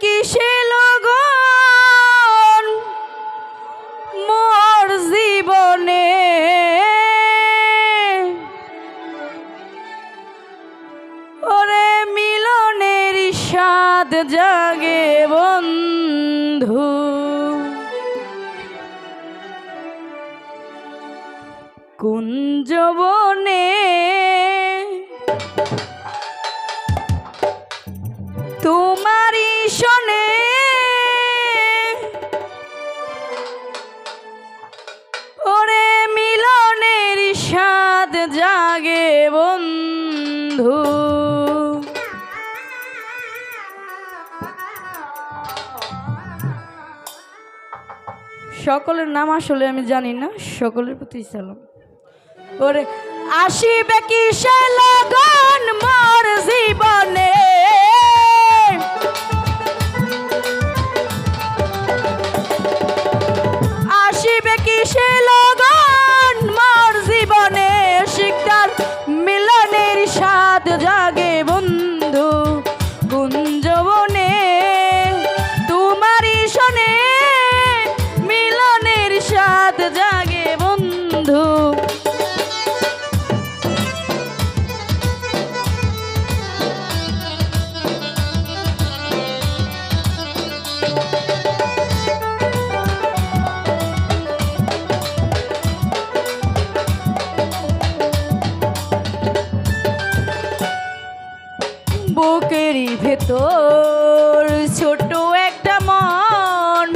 কিসে লগন? মোর জীবনে। ওরে মিলনের স্বাদ জাগে বন্ধু। কুঞ্জবনে বন্ধু। সকলের নাম আসলে আমি জানি না, সকলের প্রতি সালাম। ওরে, আসিবে কি সে লগন মার জীবনে? বুকেরই ভেতর ছোট একটা মন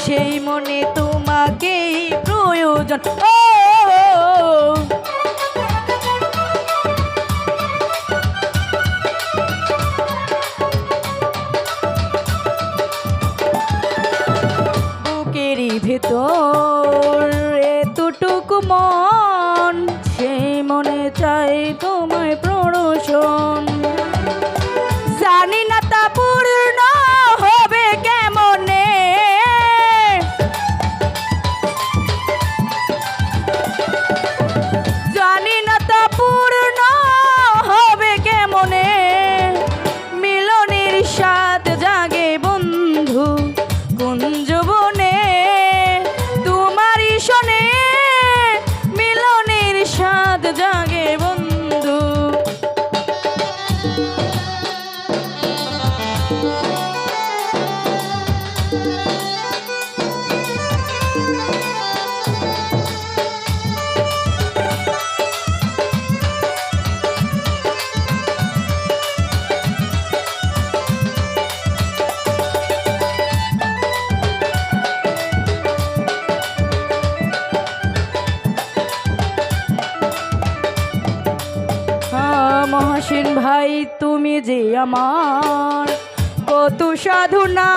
সেই মনে তোমাকেই প্রয়োজন। ও বুকেরই ভেতর এতটুকু মন Música মহাসীন ভাই, তুমি যে আমার। কত সাধনা,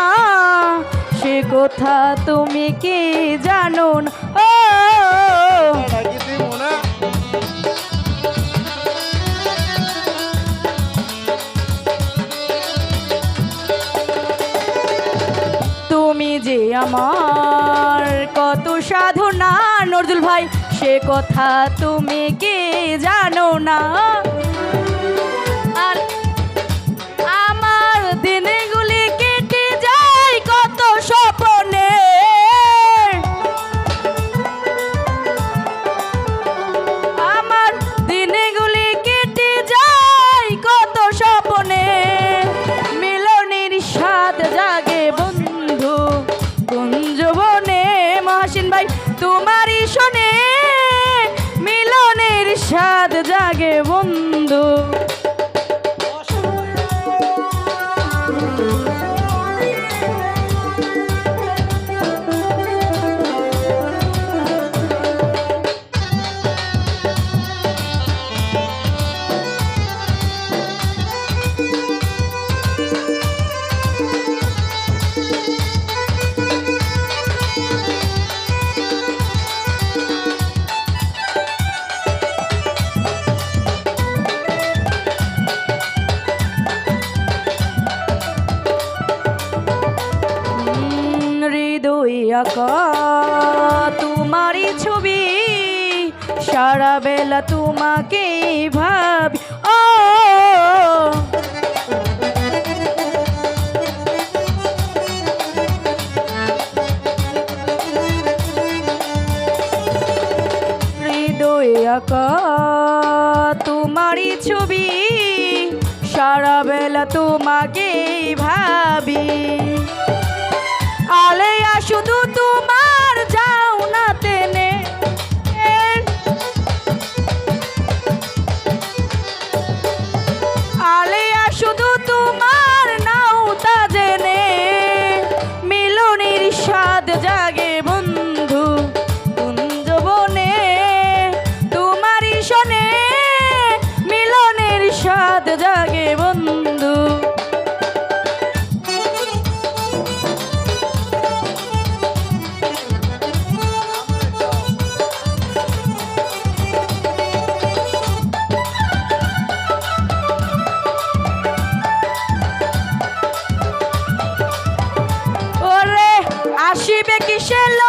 সে কথা তুমি কি জানো না? ও! তুমি যে আমার, কত সাধনা। নজরুল ভাই, সে কথা তুমি কি জানো না? বন্ধু। তোমারই ছবি সারা বেলা তোমাকেই ভাবি। ও তোমারই ছবি সারা বেলা তোমাকেই ভাবি। আলেয়া শুধু তোমার যাও আসিবে কিসে